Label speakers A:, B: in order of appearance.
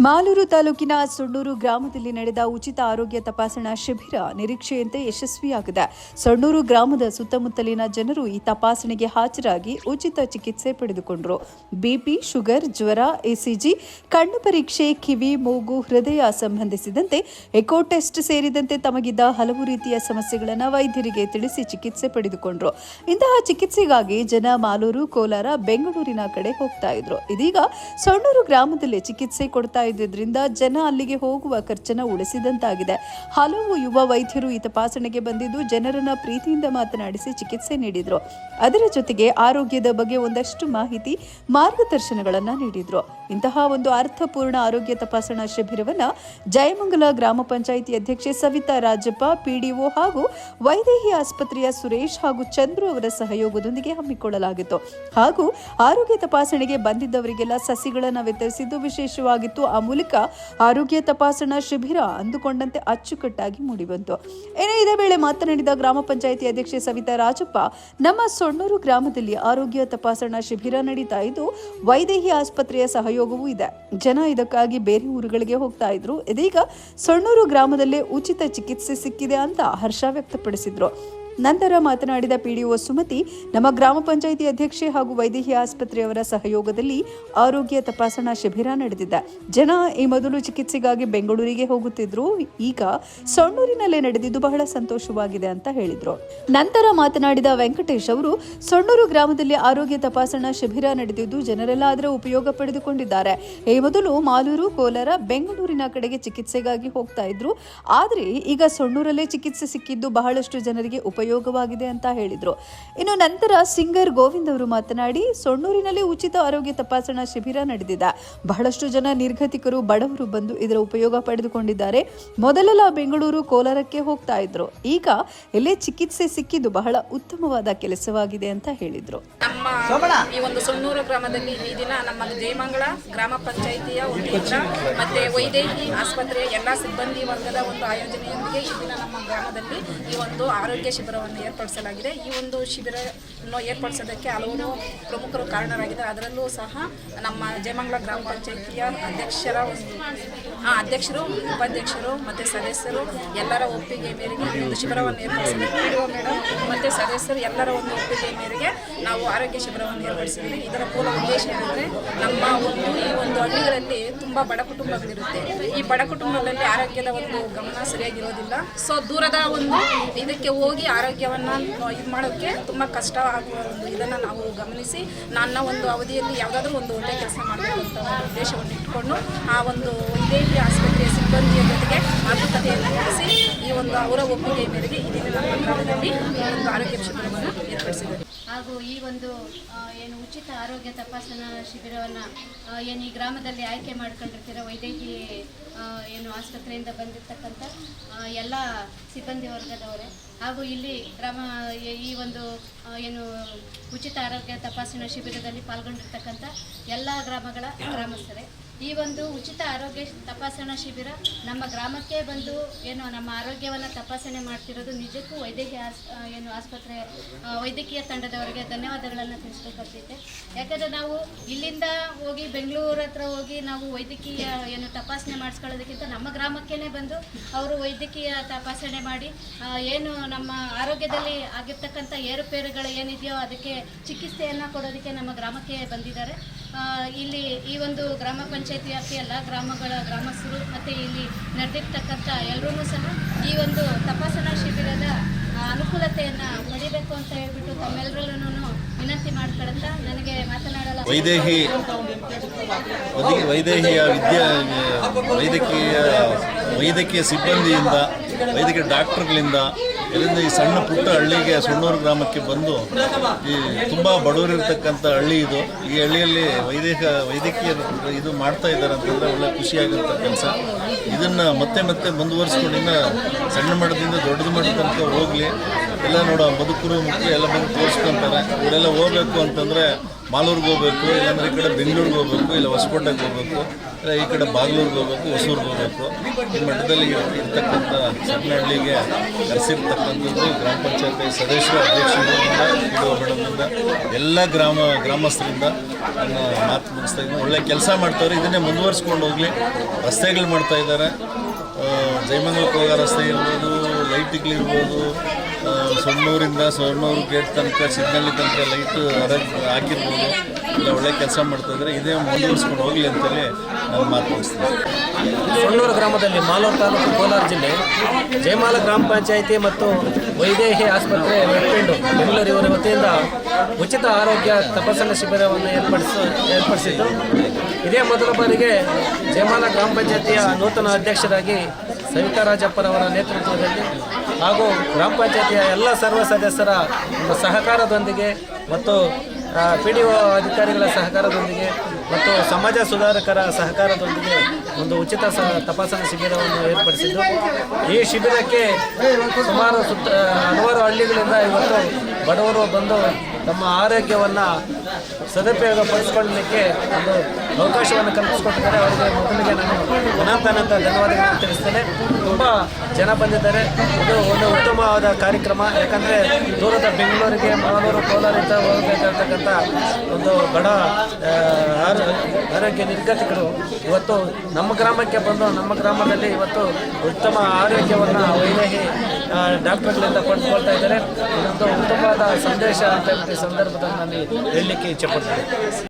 A: ಮಾಲೂರು ತಾಲೂಕಿನ ಸೊಣ್ಣೂರು ಗ್ರಾಮದಲ್ಲಿ ನಡೆದ ಉಚಿತ ಆರೋಗ್ಯ ತಪಾಸಣಾ ಶಿಬಿರ ನಿರೀಕ್ಷೆಯಂತೆ ಯಶಸ್ವಿಯಾಗಿದೆ. ಸೊಣ್ಣೂರು ಗ್ರಾಮದ ಸುತ್ತಮುತ್ತಲಿನ ಜನರು ಈ ತಪಾಸಣೆಗೆ ಹಾಜರಾಗಿ ಉಚಿತ ಚಿಕಿತ್ಸೆ ಪಡೆದುಕೊಂಡರು. ಬಿಪಿ, ಶುಗರ್, ಜ್ವರ, ಎಸಿಜಿ, ಕಣ್ಣು ಪರೀಕ್ಷೆ, ಕಿವಿ, ಮೂಗು, ಹೃದಯ ಸಂಬಂಧಿಸಿದಂತೆ ಎಕೋ ಟೆಸ್ಟ್ ಸೇರಿದಂತೆ ತಮಗಿದ್ದ ಹಲವು ರೀತಿಯ ಸಮಸ್ಯೆಗಳನ್ನು ವೈದ್ಯರಿಗೆ ತಿಳಿಸಿ ಚಿಕಿತ್ಸೆ ಪಡೆದುಕೊಂಡರು. ಇಂತಹ ಚಿಕಿತ್ಸೆಗಾಗಿ ಜನ ಮಾಲೂರು, ಕೋಲಾರ, ಬೆಂಗಳೂರಿನ ಕಡೆ ಹೋಗ್ತಾ ಇದ್ರು. ಇದೀಗ ಸೊಣ್ಣೂರು ಗ್ರಾಮದಲ್ಲಿ ಚಿಕಿತ್ಸೆ ಕೊಡ್ತಾ ಇದ್ದಿದ್ರಿಂದ ಜನ ಅಲ್ಲಿಗೆ ಹೋಗುವ ಖರ್ಚನ್ನು ಉಳಿಸಿದಂತಾಗಿದೆ. ಹಲವು ಯುವ ವೈದ್ಯರು ಈ ತಪಾಸಣೆಗೆ ಬಂದಿದ್ದು ಜನರನ್ನ ಪ್ರೀತಿಯಿಂದ ಮಾತನಾಡಿಸಿ ಚಿಕಿತ್ಸೆ ನೀಡಿದ್ರು. ಅದರ ಜೊತೆಗೆ ಆರೋಗ್ಯದ ಬಗ್ಗೆ ಒಂದಷ್ಟು ಮಾಹಿತಿ, ಮಾರ್ಗದರ್ಶನಗಳನ್ನ ನೀಡಿದ್ರು. ಇಂತಹ ಒಂದು ಅರ್ಥಪೂರ್ಣ ಆರೋಗ್ಯ ತಪಾಸಣಾ ಶಿಬಿರವನ್ನ ಜಯಮಂಗಲ ಗ್ರಾಮ ಪಂಚಾಯಿತಿ ಅಧ್ಯಕ್ಷೆ ಸವಿತಾ ರಾಜಪ್ಪ, ಪಿಡಿಒ ಹಾಗೂ ವೈದೇಹಿ ಆಸ್ಪತ್ರೆಯ ಸುರೇಶ್ ಹಾಗೂ ಚಂದ್ರು ಅವರ ಸಹಯೋಗದೊಂದಿಗೆ ಹಮ್ಮಿಕೊಳ್ಳಲಾಗಿತ್ತು. ಹಾಗೂ ಆರೋಗ್ಯ ತಪಾಸಣೆಗೆ ಬಂದಿದ್ದವರಿಗೆಲ್ಲ ಸಸಿಗಳನ್ನು ವಿತರಿಸಿದ್ದು ವಿಶೇಷವಾಗಿತ್ತು. ಮೂಲಕ ಆರೋಗ್ಯ ತಪಾಸಣಾ ಶಿಬಿರ ಅಂದುಕೊಂಡಂತೆ ಅಚ್ಚುಕಟ್ಟಾಗಿ ಮೂಡಿಬಂತು. ಏನೇ ಇದೇ ವೇಳೆ ಮಾತನಾಡಿದ ಗ್ರಾಮ ಪಂಚಾಯಿತಿ ಅಧ್ಯಕ್ಷೆ ಸವಿತಾ ರಾಜಪ್ಪ, ನಮ್ಮ ಸೊಣ್ಣೂರು ಗ್ರಾಮದಲ್ಲಿ ಆರೋಗ್ಯ ತಪಾಸಣಾ ಶಿಬಿರ ನಡೀತಾ ಇದ್ದು, ವೈದೇಹಿ ಆಸ್ಪತ್ರೆಯ ಸಹಯೋಗವೂ ಇದೆ. ಜನ ಇದಕ್ಕಾಗಿ ಬೇರೆ ಊರುಗಳಿಗೆ ಹೋಗ್ತಾ ಇದ್ರು. ಇದೀಗ ಸೊಣ್ಣೂರು ಗ್ರಾಮದಲ್ಲೇ ಉಚಿತ ಚಿಕಿತ್ಸೆ ಸಿಕ್ಕಿದೆ ಅಂತ ಹರ್ಷ ವ್ಯಕ್ತಪಡಿಸಿದ್ರು. ನಂತರ ಮಾತನಾಡಿದ ಪಿಡಿಒ ಸುಮತಿ, ನಮ್ಮ ಗ್ರಾಮ ಪಂಚಾಯಿತಿ ಅಧ್ಯಕ್ಷೆ ಹಾಗೂ ವೈದ್ಯಕೀಯ ಆಸ್ಪತ್ರೆಯವರ ಸಹಯೋಗದಲ್ಲಿ ಆರೋಗ್ಯ ತಪಾಸಣಾ ಶಿಬಿರ ನಡೆದಿದೆ. ಜನ ಈ ಮೊದಲು ಚಿಕಿತ್ಸೆಗಾಗಿ ಬೆಂಗಳೂರಿಗೆ ಹೋಗುತ್ತಿದ್ರು. ಈಗ ಸೊಣ್ಣೂರಿನಲ್ಲೇ ನಡೆದಿದ್ದು ಬಹಳ ಸಂತೋಷವಾಗಿದೆ ಅಂತ ಹೇಳಿದ್ರು. ನಂತರ ಮಾತನಾಡಿದ ವೆಂಕಟೇಶ್ ಅವರು ಸೊಣ್ಣೂರು ಗ್ರಾಮದಲ್ಲಿ ಆರೋಗ್ಯ ತಪಾಸಣಾ ಶಿಬಿರ ನಡೆದಿದ್ದು ಜನರೆಲ್ಲ ಅದರ ಉಪಯೋಗ ಪಡೆದುಕೊಂಡಿದ್ದಾರೆ. ಈ ಮೊದಲು ಮಾಲೂರು, ಕೋಲಾರ, ಬೆಂಗಳೂರಿನ ಕಡೆಗೆ ಚಿಕಿತ್ಸೆಗಾಗಿ ಹೋಗ್ತಾ ಇದ್ರು. ಆದರೆ ಈಗ ಸೊಣ್ಣೂರಲ್ಲೇ ಚಿಕಿತ್ಸೆ ಸಿಕ್ಕಿದ್ದು ಬಹಳಷ್ಟು ಜನರಿಗೆ ಉಪಯೋಗವಾಗಿದೆ ಅಂತ ಹೇಳಿದರು. ಇನ್ನು ನಂತರ ಸಿಂಗರ್ ಗೋವಿಂದ್ ಅವರು ಮಾತನಾಡಿ, ಸೊಣ್ಣೂರಿನಲ್ಲಿ ಉಚಿತ ಆರೋಗ್ಯ ತಪಾಸಣಾ ಶಿಬಿರ ನಡೆದಿದೆ. ಬಹಳಷ್ಟು ಜನ ನಿರ್ಗತಿಕರು, ಬಡವರು ಬಂದು ಇದರ ಉಪಯೋಗ ಪಡೆದುಕೊಂಡಿದ್ದಾರೆ. ಮೊದಲೆಲ್ಲ ಬೆಂಗಳೂರು ಕೋಲಾರಕ್ಕೆ ಹೋಗ್ತಾ ಇದ್ರು. ಈಗ ಎಲ್ಲೇ ಚಿಕಿತ್ಸೆ ಸಿಕ್ಕಿದ್ದು ಬಹಳ ಉತ್ತಮವಾದ ಕೆಲಸವಾಗಿದೆ ಅಂತ ಹೇಳಿದ್ರು.
B: ನಮ್ಮ ಈ ಒಂದು ಸೊಣ್ಣೂರು ಗ್ರಾಮದಲ್ಲಿ ಈ ದಿನ ನಮ್ಮ ಜಯಮಂಗಳ ಗ್ರಾಮ ಪಂಚಾಯಿತಿಯ ವತಿಯಿಂದ ಮತ್ತೆ ವೈದೇಹಿ ಆಸ್ಪತ್ರೆಯ ಎಲ್ಲ ಸಿಬ್ಬಂದಿ ವರ್ಗದ ಒಂದು ಆಯೋಜನೆಯೊಂದಿಗೆ ಈ ದಿನ ನಮ್ಮ ಗ್ರಾಮದಲ್ಲಿ ಈ ಒಂದು ಆರೋಗ್ಯ ಶಿಬಿರವನ್ನು ಏರ್ಪಡಿಸಲಾಗಿದೆ. ಈ ಒಂದು ಶಿಬಿರವನ್ನು ಏರ್ಪಡಿಸೋದಕ್ಕೆ ಹಲವು ಪ್ರಮುಖರು ಕಾರಣರಾಗಿದ್ದಾರೆ. ಅದರಲ್ಲೂ ಸಹ ನಮ್ಮ ಜಯಮಂಗಲ ಗ್ರಾಮ ಪಂಚಾಯಿತಿಯ ಅಧ್ಯಕ್ಷರ ಆ, ಅಧ್ಯಕ್ಷರು, ಉಪಾಧ್ಯಕ್ಷರು ಮತ್ತು ಸದಸ್ಯರು ಎಲ್ಲರ ಒಪ್ಪಿಗೆ ಮೇರೆಗೆ ಈ ಒಂದು ಶಿಬಿರವನ್ನು ಏರ್ಪಡಿಸಿದ್ದೀವಿ ಮೇಡಮ್ ಮತ್ತು ಸದಸ್ಯರು ಎಲ್ಲರ ಒಂದು ಒಪ್ಪಿಗೆ ಮೇರೆಗೆ ನಾವು ಆರೋಗ್ಯ ಶಿಬಿರವನ್ನು ಏರ್ಪಡಿಸಿದ್ದೀವಿ. ಇದರ ಮೂಲ ಉದ್ದೇಶ ಏನಂದರೆ ನಮ್ಮ ಒಂದು, ಈ ಒಂದು ಹಳ್ಳಿಗಳಲ್ಲಿ ತುಂಬ ಬಡ ಕುಟುಂಬಗಳಿರುತ್ತೆ. ಈ ಬಡ ಕುಟುಂಬದಲ್ಲಿ ಆರೋಗ್ಯದ ಒಂದು ಗಮನ ಸರಿಯಾಗಿರೋದಿಲ್ಲ ಸೊ ದೂರದ ಒಂದು ಇದಕ್ಕೆ ಹೋಗಿ ಆರೋಗ್ಯವನ್ನು ಇದು ಮಾಡೋಕ್ಕೆ ತುಂಬ ಕಷ್ಟ ಆಗುವ ಒಂದು ಇದನ್ನು ನಾವು ಗಮನಿಸಿ ನನ್ನ ಒಂದು ಅವಧಿಯಲ್ಲಿ ಯಾವುದಾದ್ರೂ ಒಂದು ಒಳ್ಳೆಯ ಕೆಲಸ ಮಾಡಬೇಕು ಅಂತ ಉದ್ದೇಶವನ್ನು ಇಟ್ಕೊಂಡು ಆ ಒಂದು ವೈದೇಹಿ ಆಸ್ಪತ್ರೆಯ ಸಿಬ್ಬಂದಿಯ ಜೊತೆಗೆ ಮಾತುಕತೆಯನ್ನು ನಡೆಸಿ ಈ ಒಂದು ಅವರ ಒಪ್ಪಿಗೆ ಮೇರೆಗೆ ಈ ನಮ್ಮ ಗ್ರಾಮದಲ್ಲಿ ಒಂದು ಆರೋಗ್ಯ ಶಿಬಿರವನ್ನು ಏರ್ಪಡಿಸಿದ್ದಾರೆ.
C: ಹಾಗೂ ಈ ಒಂದು ಏನು ಉಚಿತ ಆರೋಗ್ಯ ತಪಾಸಣಾ ಶಿಬಿರವನ್ನು ಏನು ಈ ಗ್ರಾಮದಲ್ಲಿ ಆಯ್ಕೆ ಮಾಡ್ಕೊಂಡಿರ್ತೀರ ವೈದ್ಯಕೀಯ ಏನು ಆಸ್ಪತ್ರೆಯಿಂದ ಬಂದಿರತಕ್ಕಂಥ ಎಲ್ಲ ಸಿಬ್ಬಂದಿ ವರ್ಗದವರೇ, ಹಾಗೂ ಇಲ್ಲಿ ಗ್ರಾಮ, ಈ- ಒಂದು ಏನು ಉಚಿತ ಆರೋಗ್ಯ ತಪಾಸಣಾ ಶಿಬಿರದಲ್ಲಿ ಪಾಲ್ಗೊಂಡಿರ್ತಕ್ಕಂಥ ಎಲ್ಲ ಗ್ರಾಮಗಳ ಗ್ರಾಮಸ್ಥರೇ, ಈ ಒಂದು ಉಚಿತ ಆರೋಗ್ಯ ತಪಾಸಣಾ ಶಿಬಿರ ನಮ್ಮ ಗ್ರಾಮಕ್ಕೆ ಬಂದು, ಏನು ನಮ್ಮ ಆರೋಗ್ಯವನ್ನು ತಪಾಸಣೆ ಮಾಡ್ತಿರೋದು ನಿಜಕ್ಕೂ ವೈದ್ಯಕೀಯ ಏನು ಆಸ್ಪತ್ರೆ ವೈದ್ಯಕೀಯ ವೈದ್ಯಕೀಯ ತಂಡದವರಿಗೆ ಧನ್ಯವಾದಗಳನ್ನು ತಿಳಿಸ್ಬೇಕಾಗ್ತೈತೆ. ಯಾಕಂದರೆ ನಾವು ಇಲ್ಲಿಂದ ಹೋಗಿ ಬೆಂಗಳೂರು ಹತ್ರ ಹೋಗಿ ನಾವು ವೈದ್ಯಕೀಯ ಏನು ತಪಾಸಣೆ ಮಾಡಿಸ್ಕೊಳ್ಳೋದಕ್ಕಿಂತ ನಮ್ಮ ಗ್ರಾಮಕ್ಕೇ ಬಂದು ಅವರು ವೈದ್ಯಕೀಯ ತಪಾಸಣೆ ಮಾಡಿ ಏನು ನಮ್ಮ ಆರೋಗ್ಯದಲ್ಲಿ ಆಗಿರ್ತಕ್ಕಂಥ ಏರುಪೇರುಗಳು ಏನಿದೆಯೋ ಅದಕ್ಕೆ ಚಿಕಿತ್ಸೆಯನ್ನು ಕೊಡೋದಕ್ಕೆ ನಮ್ಮ ಗ್ರಾಮಕ್ಕೆ ಬಂದಿದ್ದಾರೆ. ಇಲ್ಲಿ ಈ ಒಂದು ಗ್ರಾಮ ಪಂಚಾಯತಿ ವ್ಯಾಪ್ತಿಯ ಎಲ್ಲ ಗ್ರಾಮಗಳ ಗ್ರಾಮಸ್ಥರು ಮತ್ತು ಇಲ್ಲಿ ನಡೆದಿರ್ತಕ್ಕಂಥ ಎಲ್ಲರೂ ಸಹ ಈ ಒಂದು ತಪಾಸಣಾ ಶಿಬಿರದ ಅನುಕೂಲತೆಯನ್ನು ಪಡಿಬೇಕು ಅಂತ ಹೇಳ್ಬಿಟ್ಟು ತಮ್ಮೆಲ್ಲರಲ್ಲೂ ವಿನಂತಿ ಮಾಡ್ಕೊಳ್ತಾ ನನಗೆ ಮಾತನಾಡಲು
D: ವೈದೇಹಿ ವದಿ- ವೈದೇಹಿಯ ವಿದ್ಯಾ ವೈದ್ಯಕೀಯ ವೈದ್ಯಕೀಯ ಸಿಬ್ಬಂದಿಯಿಂದ, ವೈದ್ಯಕೀಯ ಡಾಕ್ಟರ್ಗಳಿಂದ ಎಲ್ಲಿಂದ ಈ ಸಣ್ಣ ಪುಟ್ಟ ಹಳ್ಳಿಗೆ ಸುಣ್ಣೂರು ಗ್ರಾಮಕ್ಕೆ ಬಂದು ಈ ತುಂಬ ಬಡವರಿರ್ತಕ್ಕಂಥ ಹಳ್ಳಿ ಇದು. ಈ ಹಳ್ಳಿಯಲ್ಲಿ ವೈದೇಹ, ವೈದ್ಯಕೀಯ ಇದು ಮಾಡ್ತಾ ಇದ್ದಾರೆ ಅಂತಂದರೆ ಒಳ್ಳೆ ಖುಷಿಯಾಗುವಂಥ ಕೆಲಸ ಇದನ್ನು ಮತ್ತೆ ಮತ್ತೆ ಮುಂದುವರಿಸ್ಕೊಂಡಿನ ಸಣ್ಣ ಮಟ್ಟದಿಂದ ದೊಡ್ಡದು ಮಟ್ಟದಂತ ತನಕ ಹೋಗಲಿ. ಎಲ್ಲ ನೋಡೋ ಬದುಕರು ಮುಖ್ಯ ಎಲ್ಲ ಬಂದು ತೋರಿಸ್ಕೊಂತಾರೆ. ಇವರೆಲ್ಲ ಹೋಗ್ಬೇಕು ಅಂತಂದರೆ ಮಾಲೂರಿಗೆ ಹೋಗ್ಬೇಕು, ಇಲ್ಲಾಂದ್ರೆ ಈ ಕಡೆ ಬೆಂಗಳೂರಿಗೆ ಹೋಗ್ಬೇಕು, ಇಲ್ಲ ಹೊಸಕೋಟೆಗೆ ಹೋಗ್ಬೇಕು, ಇಲ್ಲ ಈ ಕಡೆ ಬಾಗ್ಲೂರಿಗೆ ಹೋಗ್ಬೇಕು, ಹೊಸೂರಿಗೆ ಹೋಗ್ಬೇಕು. ಈ ಮಠದಲ್ಲಿ ಇರ್ತಕ್ಕಂಥ ಸಣ್ಣಹಳ್ಳಿಗೆ ಕರೆಸಿರ್ತಕ್ಕಂಥದ್ದು ಗ್ರಾಮ ಪಂಚಾಯತಿ ಸದಸ್ಯರ ಅಧ್ಯಕ್ಷರಿಂದ ಮೇಡಮ್ನಿಂದ ಎಲ್ಲ ಗ್ರಾಮ, ಗ್ರಾಮಸ್ಥರಿಂದ ನನ್ನ ಮಾತು ಮುಗಿಸ್ತಾ ಇದ್ದೀನಿ. ಒಳ್ಳೆ ಕೆಲಸ ಮಾಡ್ತಾರೆ ಇದನ್ನೇ ಮುಂದುವರಿಸ್ಕೊಂಡು ಹೋಗಲಿ. ರಸ್ತೆಗಳು ಮಾಡ್ತಾ ಇದ್ದಾರೆ. ಜಯಮಂಗಲ ಹೋಗೋ ರಸ್ತೆ ಇರ್ಬೋದು ಲೈಟ್ಗಳಿರ್ಬೋದು ಸೊಣ್ಣೂರಿಂದ ಸೊಣ್ಣೂರು ಗೇಟ್ ತನಕ, ಸಿಗ್ನಲ್ ತನಕ ಲೈಟ್ ಹಾಕಿರ್ಬೋದು. ಇಲ್ಲ, ಒಳ್ಳೆ ಕೆಲಸ ಮಾಡ್ತಾ ಇದ್ದಾರೆ. ಇದೇ ಮುಂದುವರಿಸ್ಕೊಂಡು ಹೋಗಲಿ ಅಂತೇಳಿ ನಾನು ಮಾತು ಮುಗಿಸ್ತೀನಿ.
E: ಸೊಣ್ಣೂರು ಗ್ರಾಮದಲ್ಲಿ ಮಾಲೂರು ತಾಲೂಕು ಕೋಲಾರ ಜಿಲ್ಲೆ, ಜಯಮಾಲ ಗ್ರಾಮ ಪಂಚಾಯಿತಿ ಮತ್ತು ವೈದೇಹಿ ಆಸ್ಪತ್ರೆ ವೆಟ್ಪಿಂಡು ಬೆಂಗಳೂರು ಇವರ ವತಿಯಿಂದ ಉಚಿತ ಆರೋಗ್ಯ ತಪಾಸಣಾ ಶಿಬಿರವನ್ನು ಏರ್ಪಡಿಸ, ಏರ್ಪಡಿಸಿದ್ದು. ಇದೇ ಮೊದಲ ಬಾರಿಗೆ ಜಯಮಾಲ ಗ್ರಾಮ ಪಂಚಾಯಿತಿಯ ನೂತನ ಅಧ್ಯಕ್ಷರಾಗಿ ಸವಿತಾ ರಾಜಪ್ಪರವರ ನೇತೃತ್ವದಲ್ಲಿ ಹಾಗೂ ಗ್ರಾಮ ಪಂಚಾಯತಿಯ ಎಲ್ಲ ಸರ್ವ ಸದಸ್ಯರ ಸಹಕಾರದೊಂದಿಗೆ ಮತ್ತು ಪಿ ಡಿ ಒ ಅಧಿಕಾರಿಗಳ ಸಹಕಾರದೊಂದಿಗೆ ಮತ್ತು ಸಮಾಜ ಸುಧಾರಕರ ಸಹಕಾರದೊಂದಿಗೆ ಒಂದು ಉಚಿತ ಸ, ತಪಾಸಣಾ ಶಿಬಿರವನ್ನು ಏರ್ಪಡಿಸಿದ್ದು. ಈ ಶಿಬಿರಕ್ಕೆ ಸುಮಾರು ಸುತ್ತ ಹಲವಾರು ಹಳ್ಳಿಗಳಿಂದ ಇವತ್ತು ಬಡವರು ಬಂದು ತಮ್ಮ ಆರೋಗ್ಯವನ್ನು ಸದುಪಯೋಗ ಪಡಿಸ್ಕೊಳ್ಳಲಿಕ್ಕೆ ಒಂದು ಅವಕಾಶವನ್ನು ಕಲ್ಪಿಸ್ಕೊಟ್ಟಿದ್ದಾರೆ. ಅವರಿಗೆ ಮೊದಲಿಗೆ ನಾನು ಅನಂತಾನಂತ ಧನ್ಯವಾದಗಳನ್ನು ತಿಳಿಸ್ತೇನೆ. ತುಂಬ ಜನ ಬಂದಿದ್ದಾರೆ. ಇದು ಒಂದು ಉತ್ತಮವಾದ ಕಾರ್ಯಕ್ರಮ. ಯಾಕಂದರೆ ದೂರದ ಬೆಂಗಳೂರಿಗೆ, ಮಂಗಳೂರು ಕೋಲಾರಿಂದ ಹೋಗಬೇಕಾಗಿರ್ತಕ್ಕಂಥ ಒಂದು ಬಡ ಆರೋಗ್ಯ ನಿರ್ಗತಿಗಳು ಇವತ್ತು ನಮ್ಮ ಗ್ರಾಮಕ್ಕೆ ಬಂದು, ನಮ್ಮ ಗ್ರಾಮದಲ್ಲಿ ಇವತ್ತು ಉತ್ತಮ ಆರೋಗ್ಯವನ್ನು ವೈದೇಹಿ ಡಾಕ್ಟರ್ಗಳಿಂದ ಪಡೆದುಕೊಳ್ತಾ ಇದ್ದಾರೆ. ಇದೊಂದು ಉತ್ತಮವಾದ ಸಂದೇಶ ಅಂತ ಈ ಸಂದರ್ಭದಲ್ಲಿ ನಾನು ಹೇಳಲಿಕ್ಕೆ చెప్పండి.